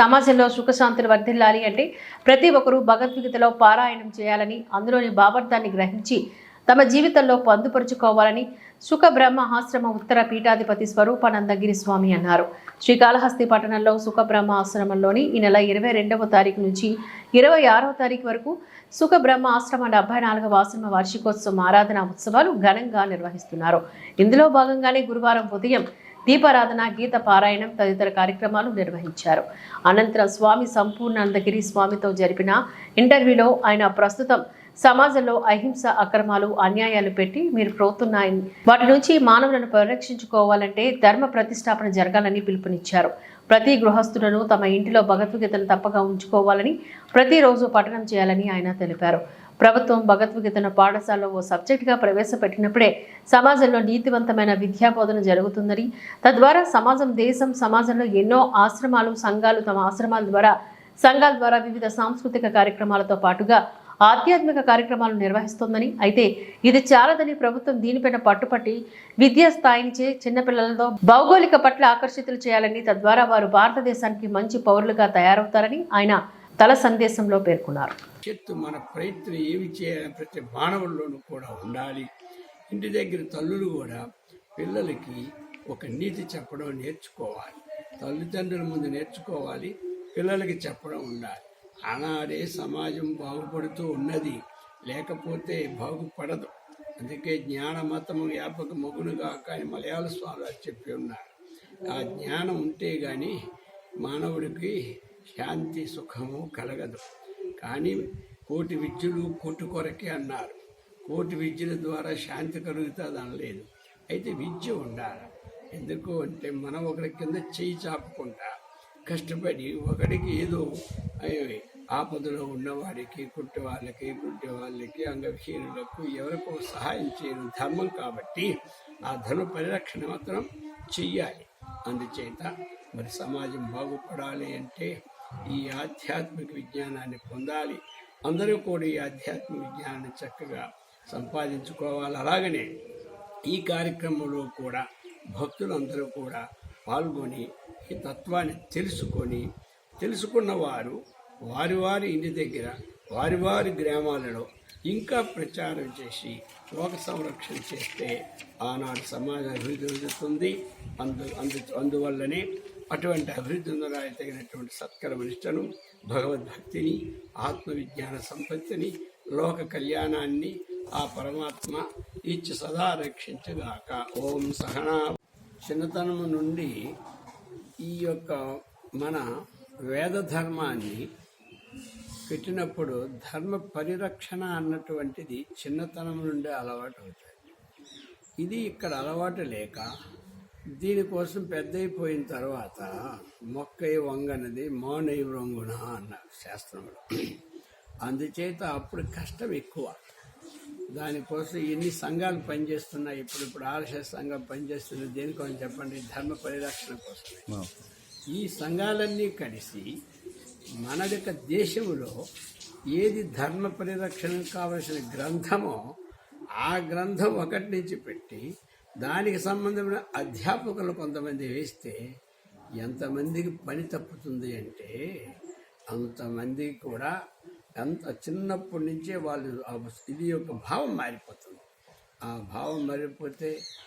సమాజంలో సుఖశాంతులు వర్ధిల్లాలి అంటే ప్రతి ఒక్కరూ భగవద్గీతలో పారాయణం చేయాలని అందులోని భావార్థాన్ని గ్రహించి తమ జీవితంలో పొందుపరుచుకోవాలని సుఖ బ్రహ్మ ఆశ్రమ ఉత్తర పీఠాధిపతి స్వరూపానందగిరి స్వామి అన్నారు. శ్రీకాళహస్తి పట్టణంలో సుఖ బ్రహ్మ ఆశ్రమంలోని ఈ నెల ఇరవై రెండవ తారీఖు నుంచి ఇరవై ఆరవ తారీఖు వరకు సుఖ బ్రహ్మ ఆశ్రమ డెబ్బై నాలుగవ ఆశ్రమ వార్షికోత్సవం ఆరాధన ఉత్సవాలు ఘనంగా నిర్వహిస్తున్నారు. ఇందులో భాగంగానే గురువారం ఉదయం దీపారాధన గీత పారాయణం తదితర కార్యక్రమాలు నిర్వహించారు. అనంతరం స్వామి సంపూర్ణానందగిరి స్వామితో జరిపిన ఇంటర్వ్యూలో ఆయన ప్రస్తుతం సమాజంలో అహింస అక్రమాలు అన్యాయాలు పెట్టి మీరు ప్రోతున్నాయి వాటి నుంచి మానవులను పరిరక్షించుకోవాలంటే ధర్మ ప్రతిష్టాపన జరగాలని పిలుపునిచ్చారు. ప్రతి గృహస్థులను తమ ఇంటిలో భగవద్గీతను తప్పగా ఉంచుకోవాలని ప్రతిరోజు పఠనం చేయాలని ఆయన తెలిపారు. ప్రభుత్వం భగవద్గీతను పాఠశాలలో ఓ సబ్జెక్టుగా ప్రవేశపెట్టినప్పుడే సమాజంలో నీతివంతమైన విద్యా బోధన జరుగుతుందని తద్వారా సమాజం దేశం సమాజంలో ఎన్నో ఆశ్రమాలు సంఘాలు తమ ఆశ్రమాల ద్వారా సంఘాల ద్వారా వివిధ సాంస్కృతిక కార్యక్రమాలతో పాటుగా ఆధ్యాత్మిక కార్యక్రమాలు నిర్వహిస్తోందని. అయితే ఇది చాలదని ప్రభుత్వం దీనిపైన పట్టుపట్టి విద్యా స్థాయినిచే చిన్నపిల్లలతో భౌగోళిక పట్ల ఆకర్షితులు చేయాలని తద్వారా వారు భారతదేశానికి మంచి పౌరులుగా తయారవుతారని ఆయన తల సందేశంలో పేర్కొన్నారు. చెట్టు మన ప్రయత్నం ఏమి చేయాలని ప్రతి మానవుల్లోనూ కూడా ఉండాలి. ఇంటి దగ్గర తల్లులు కూడా పిల్లలకి ఒక నీతి చెప్పడం నేర్చుకోవాలి. తల్లిదండ్రుల ముందు నేర్చుకోవాలి. పిల్లలకి చెప్పడం ఉండాలి. ఆనాడే సమాజం బాగుపడుతూ ఉన్నది. లేకపోతే బాగుపడదు. అందుకే జ్ఞాన మతము వ్యాపక మగునుగా కానీ మలయాళ స్వామి చెప్పి ఉన్నారు. ఆ జ్ఞానం ఉంటే కానీ మానవుడికి శాంతి సుఖము కలగదు. కానీ కోటి విద్యలు కోటి కొరకే అన్నారు. కోటి విద్యల ద్వారా శాంతి కలుగుతుంది అనలేదు. అయితే విద్య ఉండాలి. ఎందుకు అంటే మనం ఒకరి కింద చేయి చాపుకుంటా కష్టపడి ఒకడికి ఏదో అయ్యో ఆపదలో ఉన్నవాడికి కుట్టి వాళ్ళకి కుట్టి వాళ్ళకి అంగవిహీనులకు ఎవరికో సహాయం చేయడం ధర్మం కాబట్టి ఆ ధర్మ పరిరక్షణ మాత్రం చెయ్యాలి. అందుచేత మరి సమాజం బాగుపడాలి అంటే ఈ ఆధ్యాత్మిక విజ్ఞానాన్ని పొందాలి. అందరూ కూడా ఈ ఆధ్యాత్మిక విజ్ఞానాన్ని చక్కగా సంపాదించుకోవాలి. అలాగనే ఈ కార్యక్రమంలో కూడా భక్తులందరూ కూడా పాల్గొని ఈ తత్వాన్ని తెలుసుకొని తెలుసుకున్న వారు వారి వారి ఇంటి దగ్గర వారి వారి గ్రామాలలో ఇంకా ప్రచారం చేసి లోక సంరక్షణ చేస్తే ఆనాడు సమాజం అభివృద్ధి చెందుతుంది. అందు అందు అందువల్లనే అటువంటి అభివృద్ధి తగినటువంటి సత్కర్మనిష్టను భగవద్భక్తిని ఆత్మవిజ్ఞాన సంపత్తిని లోక కళ్యాణాన్ని ఆ పరమాత్మ ఇచ్చి సదా రక్షించగాక. ఓం సహనా. చిన్నతనం నుండి ఈ యొక్క మన వేద ధర్మాన్ని పెట్టినప్పుడు ధర్మ పరిరక్షణ అన్నటువంటిది చిన్నతనం నుండే అలవాటు అవుతుంది. ఇది ఇక్కడ అలవాటు లేక దీనికోసం పెద్దయిపోయిన తర్వాత మొక్కై వంగనది మౌనై వ్రొంగున అన్నారు శాస్త్రంలో అందుచేత అప్పుడు కష్టం ఎక్కువ. దానికోసం ఎన్ని సంఘాలు పనిచేస్తున్నాయి ఇప్పుడు ఇప్పుడు ఆర్ఎస్ఎస్ సంఘం పనిచేస్తున్నది దేనికోసం చెప్పండి ధర్మ పరిరక్షణ కోసమే. ఈ సంఘాలన్నీ కలిసి మన యొక్క దేశంలో ఏది ధర్మ పరిరక్షణకు కావలసిన గ్రంథమో ఆ గ్రంథం ఒకటి నుంచి పెట్టి దానికి సంబంధమైన అధ్యాపకులు కొంతమంది వేస్తే ఎంతమందికి పని తప్పుతుంది అంటే అంతమందికి కూడా ఎంత చిన్నప్పటి నుంచే వాళ్ళు ఇది యొక్క భావం మారిపోతుంది. ఆ భావం మారిపోతే